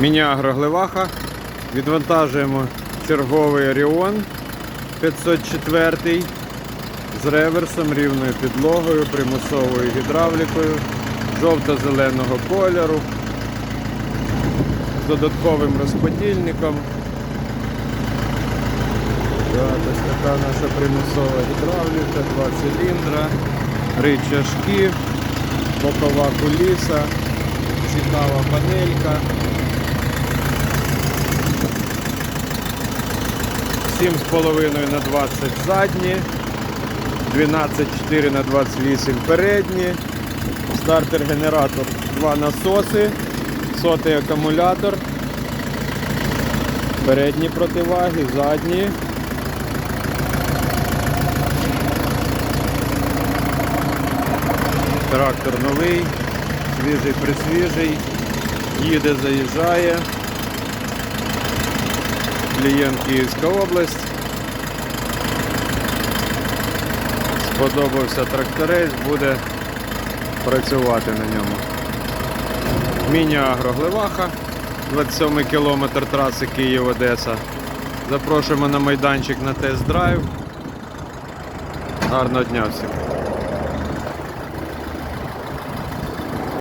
Міні-агро Гливаха. Відвантажуємо черговий Оріон 504 з реверсом, рівною підлогою, примусовою гідравлікою, жовто-зеленого кольору, з додатковим розподільником. Ось така наша примусова гідравліка, два циліндра, ричажки, бокова куліса, цікава панелька. 7,5 на 20 задні, 12,4 на 28 передні, стартер-генератор, два насоси, сотий акумулятор, передні противаги, задні. Трактор новий, свіжий присвіжий, їде, заїжджає. Клієнт Київська область. Сподобався тракторець, буде працювати на ньому. Міні-агро Гливаха, 27 кілометр траси Київ-Одеса. Запрошуємо на майданчик на тест-драйв. Гарного дня всім!